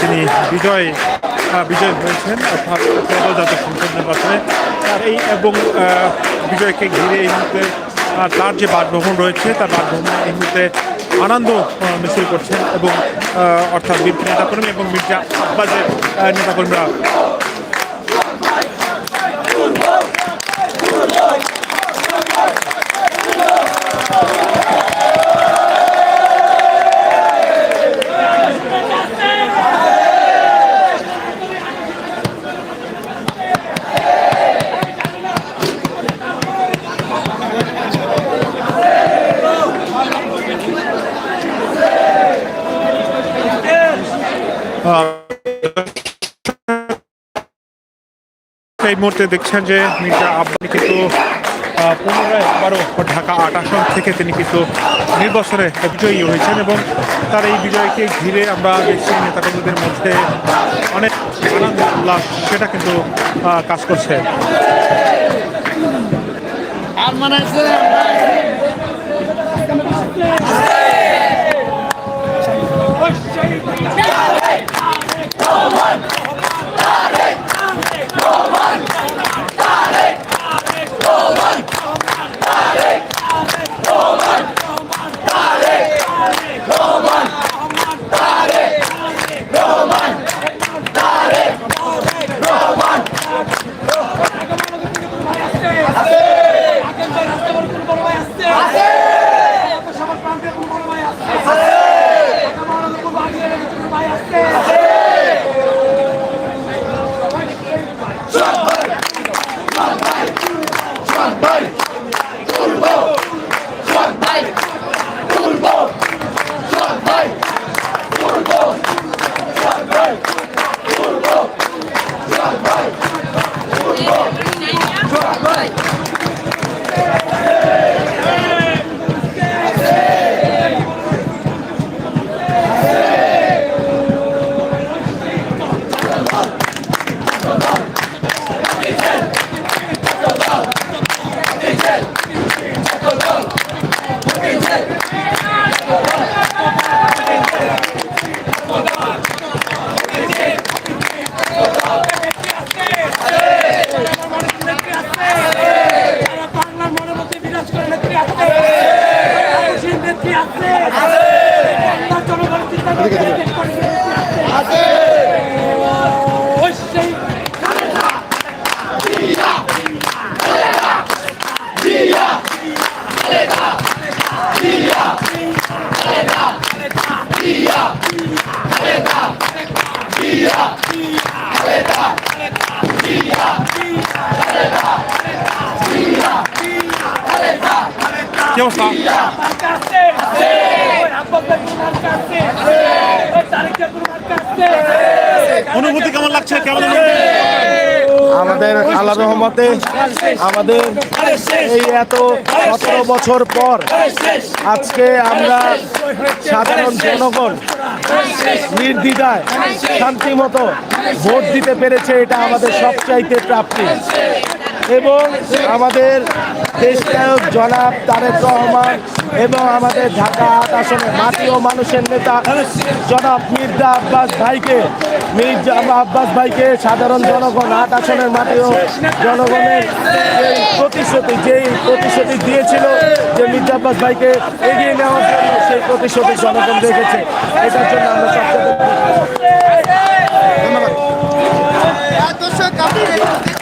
তিনি বিজয় বিজয় হয়েছেন, অর্থাৎ সংসদ নির্বাচনে। আর এই এবং বিজয়কে ঘিরে এই মুহূর্তে তার যে বাসভবন রয়েছে, তার বাসভবনে এই মুহূর্তে আনন্দ মিছিল করছেন এবং অর্থাৎ বিপ্লী নেতাকর্মী এবং মির্জা আব্বাসের নেতাকর্মীরা মুহূর্তে দেখছেন যে মির্জা আব্বানি কিন্তু পুনরায় আবারও ঢাকা আট আসন থেকে তিনি কিন্তু নির্বাচনে বিজয়ী হয়েছেন এবং তার এই বিজয়কে ঘিরে আমরা দেখছি নেতাকর্মীদের মধ্যে অনেক আনন্দ উল্লাস, সেটা কিন্তু কাজ করছে। আর মানে মার্কা আছে অনুভূতি কেমন লাগছে? কেমন আমাদের আল্লাহ রহমতে আমাদের এই এত সতেরো বছর পর আজকে আমরা সাধারণ জনগণ নির্দ্বিধায় শান্তিমতো ভোট দিতে পেরেছে, এটা আমাদের সবচাইতে প্রাপ্তি। এবং আমাদের দেশনায়ক জনাব তারেক রহমান এবং আমাদের ঢাকা আট আসনের মাটি ও মানুষের নেতা জনাব মির্জা আব্বাস ভাইকে মির্জা আব্বাস ভাইকে সাধারণ জনগণ আট আসনের মাটি ও জনগণের প্রতিশ্রুতি যেই প্রতিশ্রুতি দিয়েছিল যে মির্জা আব্বাস ভাইকে এগিয়ে নেওয়ার জন্য সেই প্রতিশ্রুতি জনগণ রেখেছে। এটার জন্য আমরা সবচেয়ে আহ,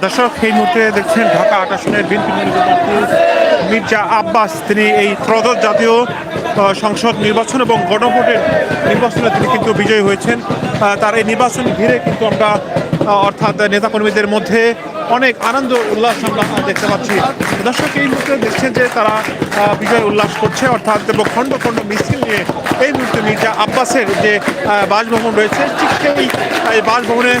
দর্শক, এই মুহূর্তে দেখছেন ঢাকা নির্বাচনী মির্জা আব্বাস। তিনি এই ত্রদশ জাতীয় সংসদ নির্বাচন এবং গণভোটের নির্বাচনে তিনি কিন্তু বিজয়ী হয়েছেন। তার এই নির্বাচন ঘিরে কিন্তু আমরা অর্থাৎ নেতাকর্মীদের মধ্যে অনেক আনন্দ উল্লাস আমরা দেখতে পাচ্ছি। দর্শক, এই মুহূর্তে দেখছেন যে তারা বিজয় উল্লাস করছে, অর্থাৎ খণ্ড খণ্ড মিছিল নিয়ে এই মুহূর্তে মির্জা আব্বাসের যে বাসভবন রয়েছে, ঠিক সেই বাসভবনে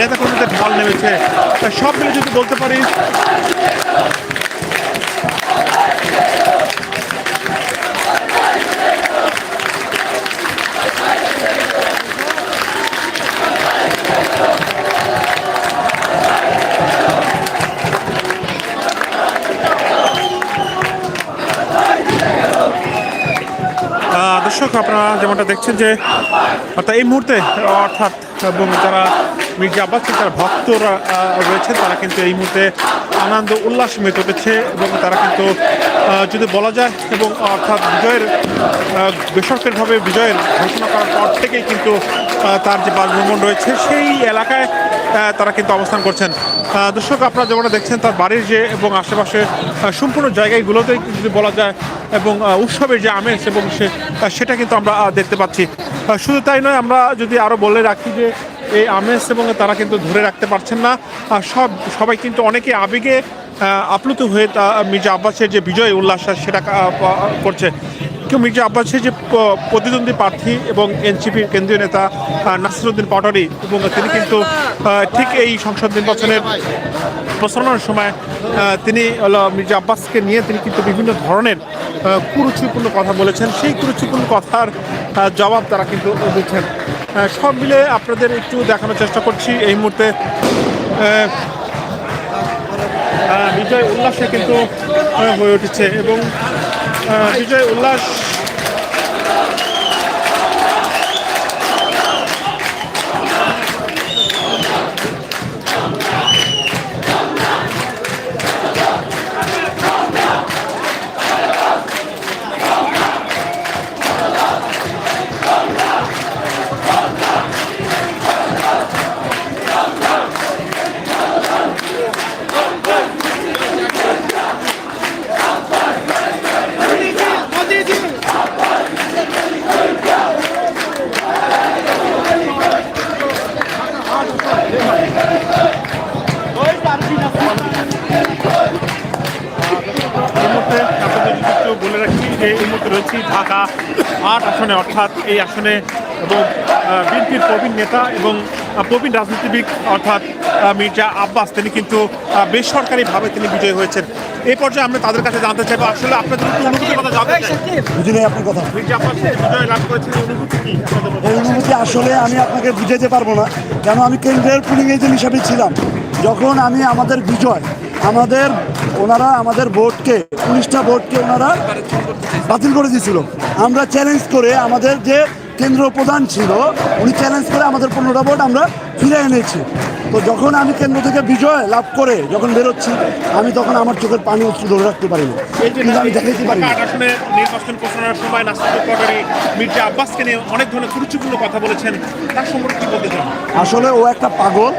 নেতাকর্মীদের ঢল নেমেছে। সব মিলে যদি বলতে পারি দেখছেন যে অর্থাৎ এই মুহূর্তে, অর্থাৎ এবং যারা মির্জা আব্বাসের তার ভক্তরা রয়েছে তারা কিন্তু এই মুহূর্তে আনন্দ, উল্লাস মেতে উঠেছে এবং তারা কিন্তু যদি বলা যায় এবং অর্থাৎ বিজয়ের বেসরকারিভাবে বিজয়ের ঘোষণা করার পর থেকেই কিন্তু তার যে বাসভবন রয়েছে, সেই এলাকায় তারা কিন্তু অবস্থান করছেন। দর্শক, আপনারা যেমনটা দেখছেন, তার বাড়ির যে এবং আশেপাশে সম্পূর্ণ জায়গাগুলোতেই যদি বলা যায়, এবং উৎসবের যে আমেজ এবং সে সেটা কিন্তু আমরা দেখতে পাচ্ছি। শুধু তাই নয়, আমরা যদি আরও বলে রাখি যে, এই আমেজ এবং তারা কিন্তু ধরে রাখতে পারছেন না। সব, সবাই কিন্তু অনেকে আবেগে আপ্লুত হয়ে মির্জা আব্বাসের যে বিজয় উল্লাস, সেটা করছে। মির্জা আব্বাসের যে প্রতিদ্বন্দ্বী প্রার্থী এবং এনসিপির কেন্দ্রীয় নেতা নাসিরুদ্দিন পাটোয়ারি, এবং তিনি কিন্তু ঠিক এই সংসদ নির্বাচনের প্রচারণার সময় তিনি মির্জা আব্বাসকে নিয়ে তিনি কিন্তু বিভিন্ন ধরনের কুরুচিপূর্ণ কথা বলেছেন। সেই কুরুচিপূর্ণ কথার জবাব তারা কিন্তু দিচ্ছেন। সব মিলে আপনাদের একটু দেখানোর চেষ্টা করছি এই মুহূর্তে। বিজয় উল্লাসে কিন্তু হয়ে উঠেছে এবং বিজয় উল্লাস আসনে অর্থাৎ এই আসনে এবং বিএনপির প্রবীণ নেতা এবং প্রবীণ রাজনীতিবিদ অর্থাৎ মির্জা আব্বাস তিনি কিন্তু বেসরকারিভাবে তিনি বিজয়ী হয়েছেন। এই পর্যায়ে আমরা তাদের কাছে জানতে চাইব আসলে আপনাদের একটু অনুভূতির কথা জানতে চাই। আপনার কথা। মির্জা আব্বাস বিজয় লাভ করেছেন অনুভূতি কি? অনুভূতি আসলে আমি আপনাকে বুঝাতে পারব না। কেন আমি কেন্দ্রের পুলিং এজেন্ট হিসাবে ছিলাম। যখন আমি আমাদের বিজয় আমাদের ওনারা আমাদের ভোটকে উনিশটা ভোটকে ওনারা বাতিল করে দিয়েছিল। আমরা চ্যালেঞ্জ করে আমাদের যে কেন্দ্র প্রধান ছিল উনি চ্যালেঞ্জ করে আমাদের পনেরোটা ভোট আমরা ফিরে এনেছি। তো যখন আমি কেন্দ্র থেকে বিজয় লাভ করে যখন বেরোচ্ছি আমি তখন আমার চোখের পানি অশ্রু ধরে রাখতে যে কিন্তু আমি দেখাইতে পারি নির্বাচন ঘোষণার সময় মির্জা আব্বাসকে নিয়ে অনেক ধরনের কুরুচিপূর্ণ কথা বলেছেন। তার সম্পর্কে কি বলতে চান? আসলে ও একটা পাগল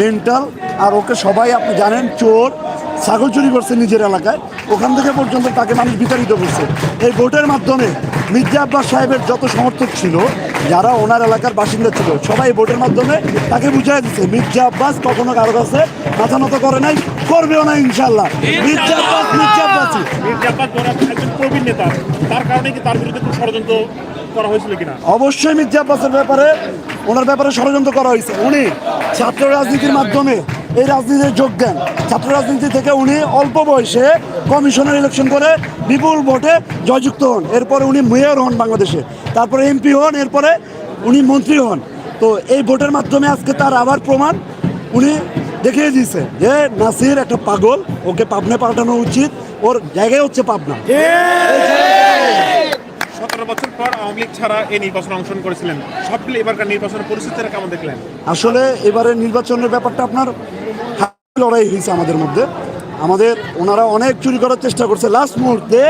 মেন্টাল আর ওকে সবাই আপনি জানেন চোর ছাগল চুরি করছে নিজের এলাকায় ওখান থেকে পর্যন্ত তাকে মানুষ বিতাড়িত করছে। এই ভোটের মাধ্যমে মির্জা আব্বাস সাহেবের যত সমর্থক ছিল যারা ওনার এলাকার বাসিন্দা ছিল সবাই ভোটের মাধ্যমে তাকে বুঝাই দিচ্ছে মির্জা আব্বাস কখনো কারও কাছে মাথা নত করে নাই করবেও না ইনশাল্লাহ মির্জা আব্বাস মির্জা আব্বাসই মির্জা আব্বাস একজন প্রবীণ নেতা তার কারণে কি তার বিরুদ্ধে কোনো ষড়যন্ত্র করা হয়েছিল কিনা? অবশ্যই মির্জা আব্বাসের ব্যাপারে ওনার ব্যাপারে ষড়যন্ত্র করা হয়েছে। উনি ছাত্র রাজনীতির মাধ্যমে এই রাজনীতির যোগ দেন। ছাত্র রাজনীতি থেকে উনি অল্প বয়সে কমিশনার ইলেকশন করে বিপুল ভোটে জয়যুক্ত হন। এরপরে উনি মেয়র হন বাংলাদেশে। তারপরে এমপি হন, এরপরে উনি মন্ত্রী হন। তো এই ভোটের মাধ্যমে আজকে তার আবার প্রমাণ উনি দেখিয়ে দিয়েছে যে নাসির একটা পাগল, ওকে পাবনায় পাল্টানো উচিত। ওর জায়গায় হচ্ছে পাবনা। সতেরো বছর পর আওয়ামী লীগ ছাড়া এই অংশগ্রহণ করেছিলেন। সব মিলে এবারকার নির্বাচনের কেমন দেখলেন। আসলে এবারে নির্বাচনের ব্যাপারটা আপনার লড়াই হয়েছে আমাদের মধ্যে। আমাদের ওনারা অনেক চুরি করার চেষ্টা করছে। লাস্ট মুহূর্তে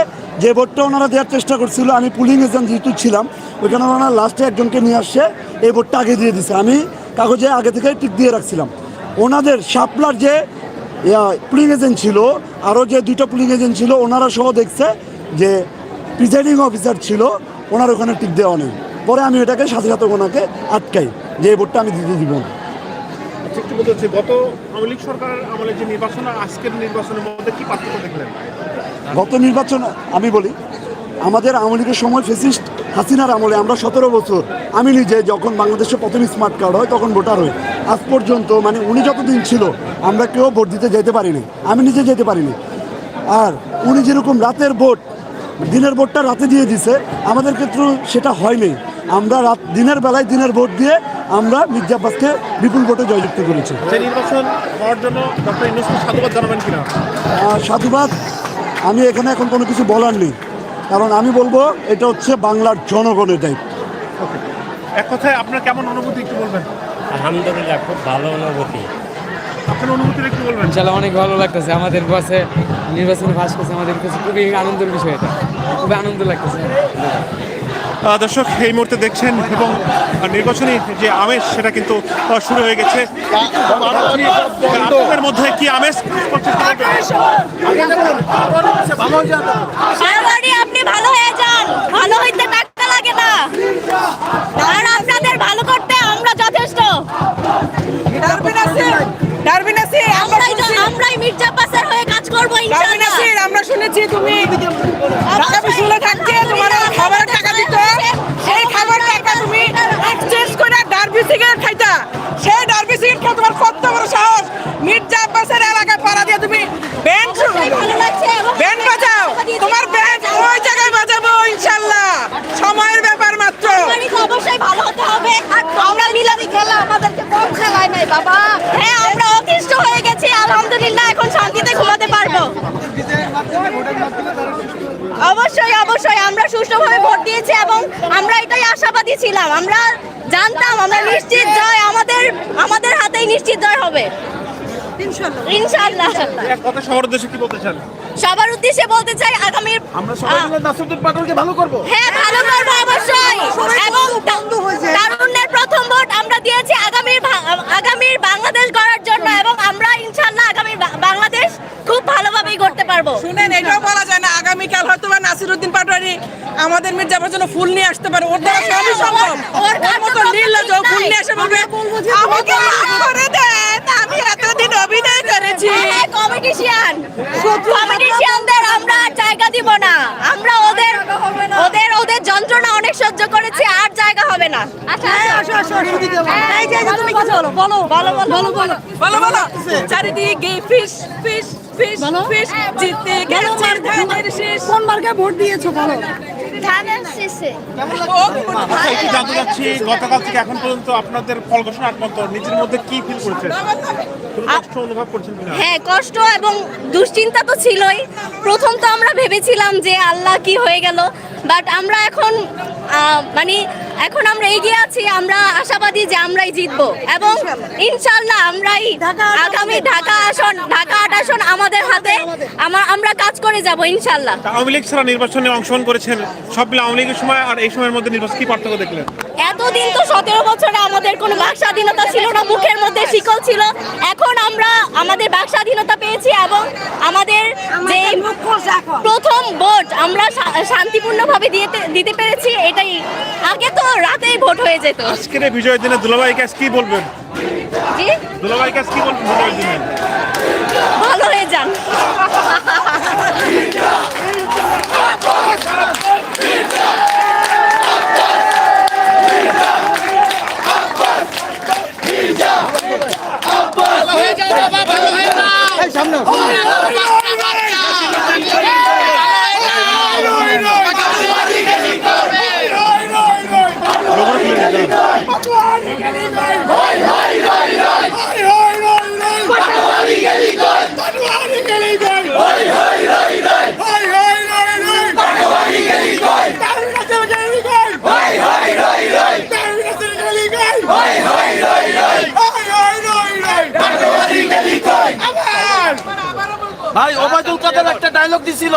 যে ভোটটা ওনারা দেওয়ার চেষ্টা করছিল, আমি পুলিং এজেন্ট যেহেতু ছিলাম, ওইখানে ওনারা লাস্টে একজনকে নিয়ে আসছে, এই ভোটটা আগে দিয়ে দিছে। আমি কাগজে আগে থেকে টিক দিয়ে রাখছিলাম। ওনাদের শাপলার যে পুলিং এজেন্ট ছিল আরও যে দুটো পুলিং এজেন্ট ছিল, ওনারা সহ দেখছে যে প্রিজাইডিং অফিসার ছিল ওনার ওখানে টিক দেওয়া নেই। পরে আমি এটাকে সাথে সাথে ওনাকে আটকাই যে এই ভোটটা আমি দিতে দিব না। আচ্ছা একটু বলতে হচ্ছে গত আওয়ামী লীগ সরকারের আমলে যে নির্বাচন আজকের নির্বাচনের মধ্যে কি পার্থক্য দেখলেন? গত নির্বাচন আমি বলি আমাদের আওয়ামী লীগের সময় ফেসিস্ট হাসিনার আমলে আমরা সতেরো বছর আমি নিজে যখন বাংলাদেশে প্রথম স্মার্ট কার্ড হয় তখন ভোটার হই। আজ পর্যন্ত মানে উনি যতদিন ছিল আমরা কেউ ভোট দিতে যেতে পারিনি। আমি নিজে যেতে পারিনি। আর উনি যেরকম রাতের ভোট দিনের ভোটটা রাতে দিয়ে দিছে। আমাদের ক্ষেত্রে সেটা হয়নি। আমরা রাত দিনের বেলায় দিনের ভোট দিয়ে আমরা মির্জা আব্বাসকে বিপুল ভোটে জয়যুক্ত করেছি। সাধুবাদ আমি এখানে এখন কোনো কিছু বলার নেই। কারণ আমি বলব এটা হচ্ছে বাংলার জনগণের দায়িত্ব। এক কথায় আপনার কেমন অনুভূতি একটু বলবেন? আলহামদুলিল্লাহ খুব ভালো অনুভূতি। আপনার অনুভূতি একটু বলবেন? ইনশাল্লাহ অনেক ভালো লাগতেছে। আমাদের কাছে নির্বাচনে পাশ করছে আমাদের কাছে। খুবই আনন্দের বিষয় এটা। খুবই আনন্দ লাগতেছে। দর্শক এই মুহূর্তে দেখছেন এবং নির্বাচনী যে আমেজ সেটা কিন্তু শুরু হয়ে গেছে। আপনাদের মধ্যে কি আমেজ? আপনি ভালো হয়ে যান। ভালো হইতে টাকা লাগে না। আর আপনাদের ভালো করতে আমরা যথেষ্ট। করব ইনশাআল্লাহ। আমরা শুনেছি তুমি ঢাকা বিশ্ববিদ্যালয়ে থাকতে তোমার আশাবাদী ছিলাম আমরা জানতাম আমরা নিশ্চিত জয় আমাদের আমাদের হাতেই নিশ্চিত জয় হবে। ইনশাআল্লাহ এক কথা সবার উদ্দেশ্যে কি বলতে চান? সবার উদ্দেশ্যে বলতে চাই আগামী আমরা নাসিরুদ্দিন পাটোয়ারিকে ভালো করব? হ্যাঁ ভালো করব অবশ্যই। এবং তারুণ্যের প্রথম ভোট আমরা দিয়েছি আগামীর আগামীর বাংলাদেশ গড়ার জন্য এবং আমরা ইনশাল্লাহ আগামী বাংলাদেশ খুব ভালোভাবেই করতে পারব। শুনেন এটাও বলা যায় না আগামীকাল হয়তো বা নাসিরুদ্দিন পাটোয়ারি আমাদের মির্জাপুর জন্য ফুল নিয়ে আসতে পারে। ওর দ্বারা সবই সম্ভব। ওর মতো নির্লজ্জ ও ফুল নিয়ে এসে বলবে আমাকে মাফ করে দেন আমি এতদিন অভিনয় করেছি। কমিটিশিয়ান। কমিটিশিয়ানদের আমরা আর জায়গা দিব না। আমরা ওদের ওদের ওদের যন্ত্রণা অনেক সহ্য করেছি আর জায়গা হবে না। আচ্ছা আসো আসো এই যে তুমি কিছু বলো বলো। বলো বলো বলো বলো বলো চারিদিকে ফিশ ফিশ ফিশ ফিশ জিতে গেছে ধানের শীষ। কোন মার্কে ভোট দিয়েছ বলো? ধানের শীষে। ও কি বলব? আচ্ছা একটু জানতে চাচ্ছি গতকাল থেকে এখন পর্যন্ত আপনাদের ফল ঘোষণা আগ নিজের মধ্যে কি ফিল করছেন? কষ্ট অনুভব করছেন কিনা? হ্যাঁ কষ্ট এবং দুশ্চিন্তা তো ছিলই। প্রথম তো আমরা ভেবেছিলাম যে আল্লাহ কি হয়ে গেল বাট আমরা এখন মানে এখন আমরা এগিয়ে আছি আমরা আশাবাদী যে আমরাই জিতবো। এবং ইনশাল্লাহ আমরাই আগামী ঢাকা আসন ঢাকা আট আসন আমাদের হাতে। আমা- আমরা কাজ করে যাব ইনশাল্লাহ। আওয়ামী লীগ ছাড়া নির্বাচনে অংশগ্রহণ করেছেন সব মিলে আওয়ামী লীগের সময় আর এই সময়ের মধ্যে নির্বাচন কি পার্থক্য দেখলেন? এতদিন তো সতেরো বছরে আমাদের কোনো বাক স্বাধীনতা ছিল না মুখের মধ্যে শিকল ছিল। এখন আমরা আমাদের বাক স্বাধীনতা পেয়েছি এবং আমাদের যে প্রথম ভোট আমরা শান্তিপূর্ণভাবে দিতে দিতে পেরেছি এটাই। আগে তো রাতেই ভোট হয়ে যেত। আজকের এই বিজয়ের দিনে দুলাভাই কাজ কি বলবেন? জি? দুলাভাই কি বলবেন দিনে? ভালো হয়ে যান Hola. Hola. ভাই ওবায়দুল কাদের একটা ডায়লগ দিছিল।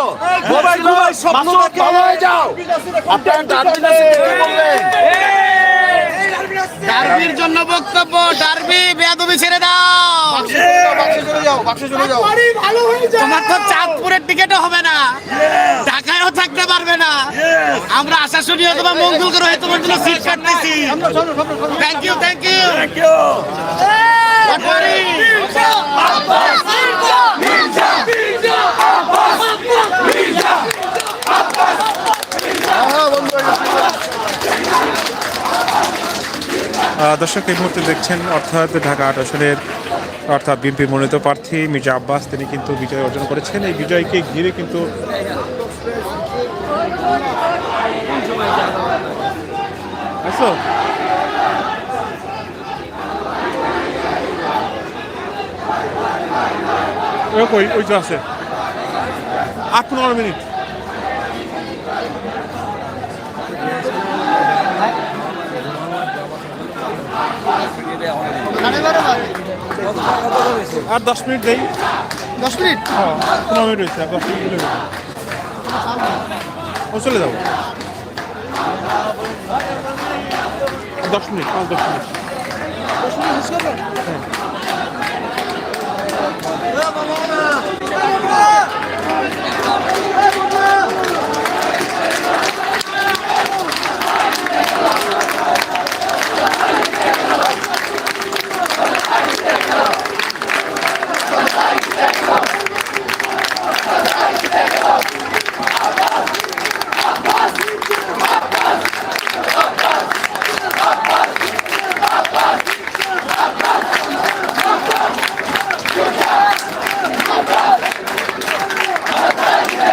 মাসুদ ভালো হয়ে যাও। আপনার বললেন ডার্বির জন্য বক্তব্য ডার্বি বেয়াদবি ছেড়ে দাও। বাক্সে চলে যাও বাক্সে চলে যাও তোমার তো চাঁদপুরের টিকেটও হবে না। ঢাকায়ও থাকতে পারবে না। আমরা আশা শুনি তোমার মঙ্গল করে হয়ে তোমার জন্য সিট কাটতেছি। Thank you thank you Patwari আহ, দর্শক এই মুহূর্তে দেখছেন অর্থাৎ ঢাকা আট আসনের অর্থাৎ বিএনপি মনোনীত প্রার্থী মির্জা আব্বাস। তিনি কিন্তু বিজয় অর্জন করেছেন। এই বিজয়কে ঘিরে কিন্তু ওই ওই আছে। আট পনেরো মিনিট। সাড়ে বারো বাজে। আর দশ মিনিট দেই। দশ মিনিট? হ্যাঁ পনেরো মিনিট হয়েছে দশ মিনিট ও চলে যাব। দশ মিনিট হ্যাঁ দশ মিনিট। হ্যাঁ।